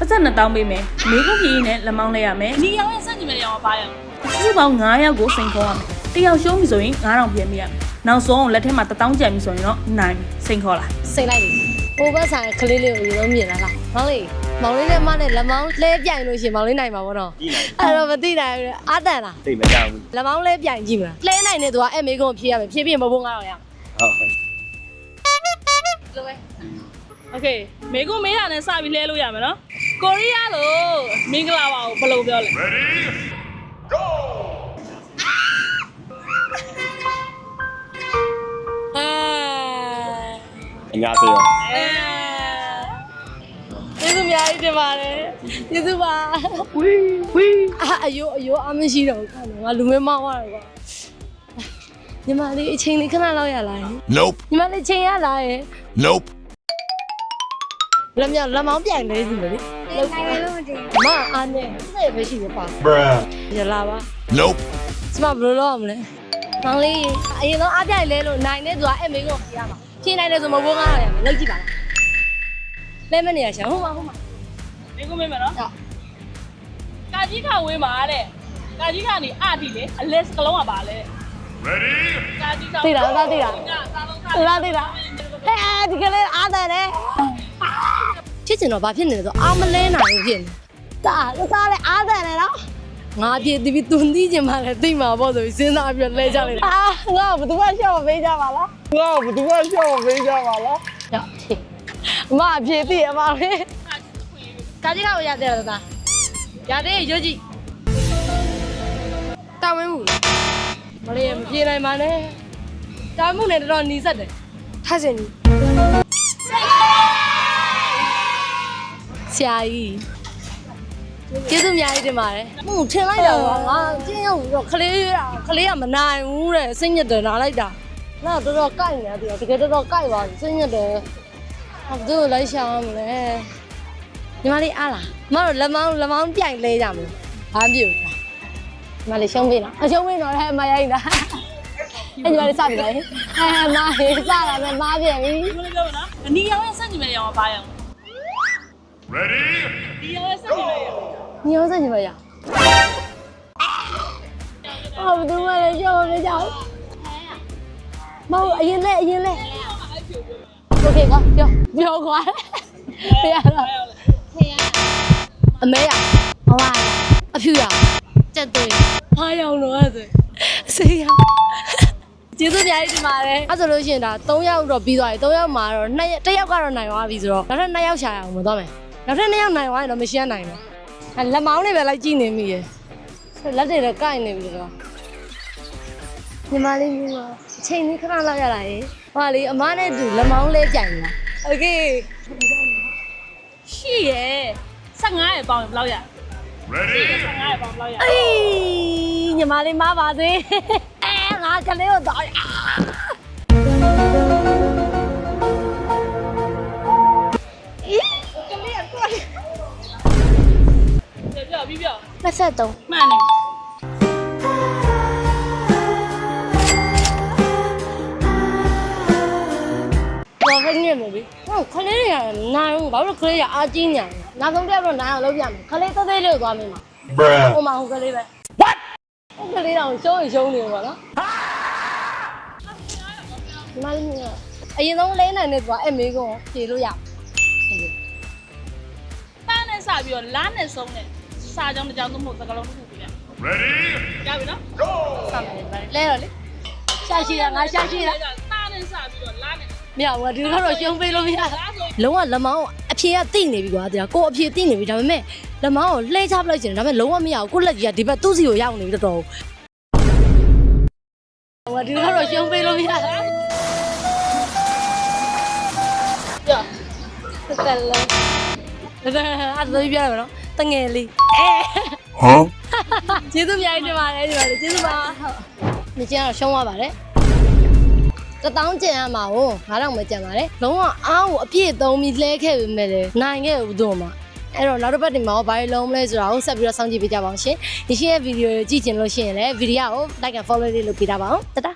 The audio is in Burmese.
ပတ်သက်နှစ်တောင်းပေးမယ်မေကုတ်ကြီးနဲ့လက်မောင်းလဲရမယ် ဒီရောင်ရဲ့စက်ကြည့်မယ်ရောင်ပါရောင် စုစုပေါင်း9ယောက်ကိုစိန်ခေါ်ရမယ်တယောက်ရှုံးပြီဆိုရင်9000ပြန်ပေးရမယ်နောက်ဆုံးလက်ထဲမှာ1000ကျန်ပြီဆိုရင်တော့နိုင်ပြီစိန်ခေါ်လာ စိတ်လိုက်ပြီဟိုဘက်ဆိုင်ကလေးလေးကိုရေလုံးမြင်လာလားမောင်လေးမောင်လေးနဲ့မနဲ့လက်မောင်းလဲပြိုင်လို့ရှရင်မောင်လေးနိုင်မှာပေါ့နော် ကြည့်လိုက် အဲ့တော့မသိနိုင်ဘူးအာတန်လား သိမကြောက်ဘူး လက်မောင်းလဲပြိုင်ကြည့်မလားလဲနိုင်တဲ့သူကအဲ့မေကုန်းဖြေးရမယ်ဖြေးပြီးမဘုံကတော့ရ ဟုတ်ဟုတ် လိုပဲ โอเคမေကုမေးတာနဲ့စပြီးလဲလို့ရမယ်နော် ကိုရီးယားလို့မင်္ဂလာပါကိုဘယ်လိုပြောလဲအာအများစေရောကျေးဇူးအများကြီးတင်ပါတယ်ကျေးဇူးပါဝီဝီအာအယိုးအယိုးအမရှိတော့ဘူးခါနေငါလူမဲမောင်းရတယ်ကွာညီမလေးအချိန်လေးခဏလောက်ရလားယင် Nope. ညီမလေးချိန်ရလားယင် Nope. လက်မြောက်လက်မောင်းပြိုင်လေးစီမလေး နိုင်တယ်လို့မတင်မအားနဲ့စိတ်ပဲရှိရပါ Bruh. ရလာပါ Nope. စမဘယ်လိုလုပ်ရမလဲမောင်လေးအရင်ဆုံးအားပြိုင်လဲလို့နိုင်တဲ့သူကအဲ့မေကိုပြရမှာဖြင်းနိုင်တယ်ဆိုမဘိုးကားရမယ်လောက်ကြည့်ပါလားလဲမနေရရှာဟုတ်ပါဟုတ်ပါမေကုမေးမယ်နော်ဟုတ်ကာကြီးခဝေးမှာတဲ့ကာကြီးခနေအတီလေအလဲစကလုံးကပါလဲ ready ကာကြီးခသိလားသာသိလားစားလုံးခသိလားသိလားဟဲ့ဒီကလေးအားတယ်လေ ဖြစ်ချင်တော့ဘာဖြစ်နေလဲဆိုအာမလဲနိုင်ဘူးဖြစ်နေတာသားလည်းအားတယ်လေနော်ငါပြေတီးပြီးတွန်တီးချင်မှလည်းသိမှာပေါ့ဆိုပြီးစဉ်းစားပြီးလဲကြလိုက်တာအာငါဘယ်သူမှရှော့မပေးကြပါလားငါဘယ်သူမှရှော့မပေးကြပါလားရဖြေအမအဖြေသိအမလေးကာကြီးကောက်ရတယ်လားသားရတယ်ရွတ်ကြည့်တာဝင်းမှုမလေးမပြေနိုင်ပါနဲ့တာဝင်းမှုနဲ့တော်တော်နီးစက်တယ်ထားစင်ကြီး ဆရာကြီးကျေးဇူးအများကြီးတင်ပါတယ်မှုထင်လိုက်တာကငါကျင်းရောက်ပြီးတော့ခလေးရခလေးကမနိုင်ဘူးတဲ့စိတ်ညစ်တယ်နားလိုက်တာနားတော်တော်ကြိုက်နေတယ်တကယ်တော်တော်ကြိုက်ပါစိတ်ညစ်တယ်။ဘသူ့ကိုလိုက်ရှာရမလဲ။ညီမလေးအားလား။မတို့လက်မောင်းလက်မောင်းပြိုင်လဲကြမလို့။ဘာပြုတ်လဲ။ညီမလေးရှုံးပေးနော်။အရှုံးပေးတော့လည်းမရိုက်တာ။အဲ့ညီမလေးစပြီလေ။အဲမဟေးစတာနဲ့မားပြန်ပြီဘယ်လိုပြောမလဲအနီရောင်ရဲ့စက်ကြည့်မယ်ရောင်ပါရောင် ready ဒီရောင်ရဲ့စက်ကြည့်မယ်ရောင်။ညီအောင်စညီမရ။အော်ဘသူမှလည်းရှုံးမကြဘူး။မဟုတ်အရင်လဲအရင်လဲ။ Okay ကွာပြောပြောကွာ။ပြရတော့အမဲရဟောပါအဖြူရကြက်သွေးဖားရောင်တော့အဲ့ဒါဆေးရကျေးဇူးများကြီးတင်ပါတယ်အဲ့ဆိုလို့ရှိရင်ဒါ3ယောက်တော့ပြီးသွားပြီ3ယောက်မှာတော့2ရက်1ယောက်ကတော့နိုင်သွားပြီဆိုတော့နောက်ထပ်2ယောက်ရှာရအောင်မသွားမယ် နောက်ထပ်နှစ်ယောက်နိုင်သွားရင်တော့မရှိရနိုင်ဘူး။လက်မောင်းတွေပဲလိုက်ကြည့်နေမိရဲ့။လက်တွေလည်းကိုက်နေပြီတော့။ညီမလေးညီမအချိန်လေးခဏလောက်ရတာရေ။ဟောလေအမနဲ့တူလက်မောင်းလေးကြိုင်လား။ Okay ။ရှိရဲ့။15ရဲ့ပေါင်ဘယ်လောက်ရ။ Ready 15ရဲ့ပေါင်ဘယ်လောက်ရ။အေးညီမလေးမပါသေး။အဲငါကလေးကိုတော့ 23မှန်တယ်ဘာဖြစ်နေမလဲဟုတ်ခလေးတွေကနိုင်ဘူးဘာလို့ခလေးရအားကြီးညာလဲနောက်ဆုံးတက်တော့နိုင်အောင်လုပ်ပြမယ်ခလေးသေးသေးလေးကိုသွားမိမှာ Bruh. ဟိုမှာဟိုကလေးပဲ What ဟိုကလေးတော့ရှုံးရင်ရှုံးနေပါတော့ဒီမလေးကအရင်ဆုံးလဲနိုင်တဲ့ကွာအဲ့မေးကုန်ဖြေလို့ရတားနဲ့စပြီးတော့လားနဲ့ဆုံးနဲ့ စာကြောင်းတစ်ကြောင်းသုံးဖို့သကလုံးတစ်ခုပြရ ready ရပြီနော်စမယ်ပဲလဲတော့လေရှာရှိတာငါရှာရှိတာတားနဲ့စပြီးတော့လားနဲ့မရဘူးဒီကတော့ရှုံးပေးလို့မရလုံးဝလက်မောင်းအဖြေကတိနေပြီကွာတရားကိုအဖြေတိနေပြီဒါပေမဲ့လက်မောင်းကိုလှဲချပလိုက်ချင်တယ်ဒါပေမဲ့လုံးဝမရဘူးကိုလက်ကြီးကဒီဘက်သူ့စီကိုရောက်နေပြီတော်တော်ဟိုဒီကတော့ရှုံးပေးလို့မရပြတက်လဲဒါအဲ့ဒါပြရမယ်နော် တငယ်လေးအဲ Huh? ကျေးဇူးအများကြီးတင်ပါတယ်ဒီမှာကျေးဇူးပါဟုတ်မြကျင်းတော့ရှုံးသွားပါတယ်တတောင်းကျင်ရမှာကို9000ပဲကျန်ပါတယ်လုံးဝအားကိုအပြည့်သုံးပြီးလဲခဲ့ပေမဲ့လည်းနိုင်ခဲ့ဘူးတို့မှာအဲ့တော့နောက်တစ်ပတ်ဒီမှာဘာလုံးမလဲဆိုတာကိုဆက်ပြီးတော့စောင့်ကြည့်ပေးကြပါအောင်ရှင်ဒီရှင်ရဲ့ဗီဒီယိုကိုကြည့်ချင်လို့ရှိရင်လည်းဗီဒီယိုကို like and follow လေးလုပ်ပေးတာပါအောင်တတာ